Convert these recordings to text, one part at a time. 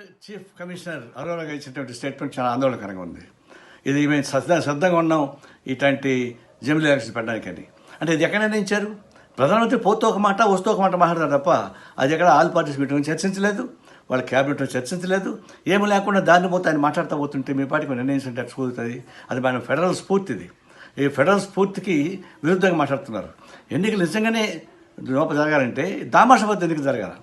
Chief commissioner Arora ఇచ్చినటువంటి statement చాలా ఆందోళనకరంగా ఉంది. ఇది మేము శ్రద్ధ శ్రద్ధగా ఉన్నాం ఇట్లాంటి జమిలీ ఎలక్షన్ పెట్టడానికని. అంటే ఇది ఎక్కడ నిర్ణయించారు? ప్రధానమంత్రి పోతూ ఒక మాట వస్తూ ఒక మాట మాట్లాడారు తప్ప అది ఎక్కడ ఆల్ పార్టీస్ మీటింగ్ చర్చించలేదు వాళ్ళ క్యాబినెట్లో చర్చించలేదు. ఏమీ లేకుండా దాన్ని పోతే ఆయన మాట్లాడుతూ పోతుంటే మీ పార్టీకి నిర్ణయించుంటే అట్లా కుదురుతుంది. అది మన ఫెడరల్ స్ఫూర్తిది ఈ ఫెడరల్ స్ఫూర్తికి విరుద్ధంగా మాట్లాడుతున్నారు. ఎన్నికలు నిజంగానే లోపల జరగాలంటే దామాషా పద్ధతి ఎన్నికలు జరగాలి?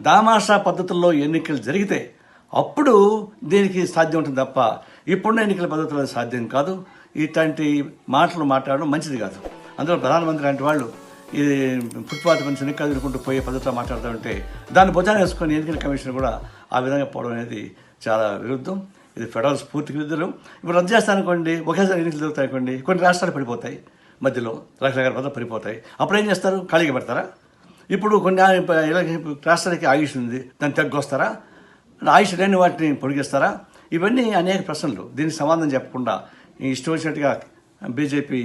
దామాషా పద్ధతుల్లో ఎన్నికలు జరిగితే అప్పుడు దీనికి సాధ్యం ఉంటుంది తప్ప ఇప్పుడున్న ఎన్నికల పద్ధతిలో సాధ్యం కాదు. ఇట్లాంటి మాటలు మాట్లాడడం మంచిది కాదు. అందులో ప్రధానమంత్రి లాంటి వాళ్ళు ఈ ఫుట్పాత్ నుంచి ఎన్నికలు ఎదుర్కొంటూ పోయే పద్ధతిలో మాట్లాడుతూ ఉంటే దాన్ని భుజాన్ని వేసుకొని ఎన్నికల కమిషన్ కూడా ఆ విధంగా పోవడం అనేది చాలా విరుద్ధం. ఇది ఫెడరల్ స్ఫూర్తికి విరుద్ధం. ఇప్పుడు రద్దు చేస్తానుకోండి ఒకేసారి ఎన్నికలు జరుగుతాయి అనుకోండి కొన్ని రాష్ట్రాలు పడిపోతాయి. మధ్యలో రకరకాల పద్ధతి పడిపోతాయి. అప్పుడు ఏం చేస్తారు? ఖాళీగా పెడతారా? ఇప్పుడు కొన్ని ఆ- ఇలా- రాష్ట్రానికి ఆయుష్ ఉంది దాన్ని తగ్గొస్తారా? ఆయుష్ లేని వాటిని పొడిగిస్తారా? ఇవన్నీ అనేక ప్రశ్నలు. దీనికి సమాధానం చెప్పకుండా ఈ ఇష్టం వచ్చినట్టుగా బీజేపీ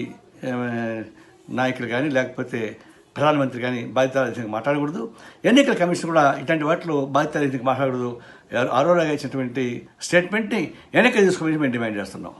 నాయకులు కానీ లేకపోతే ప్రధానమంత్రి కానీ బాధ్యత మాట్లాడకూడదు. ఎన్నికల కమిషన్ కూడా ఇట్లాంటి వాటిలో బాధ్యత మాట్లాడకూడదు. అరోరా ఇచ్చినటువంటి స్టేట్మెంట్ని వెనక్కి తీసుకోమని మేము డిమాండ్ చేస్తున్నాం.